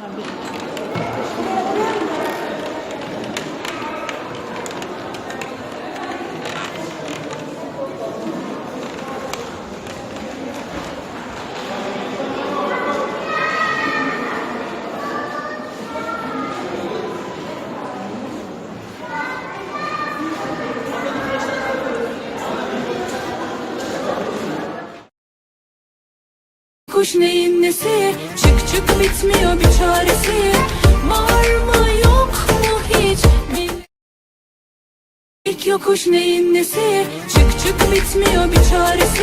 方便 Kuş neyin nesi? Çık çık bitmiyor bir çaresi. Var mı yok mu hiç? Bil İlk yokuş neyin nesi? Çık çık bitmiyor bir çaresi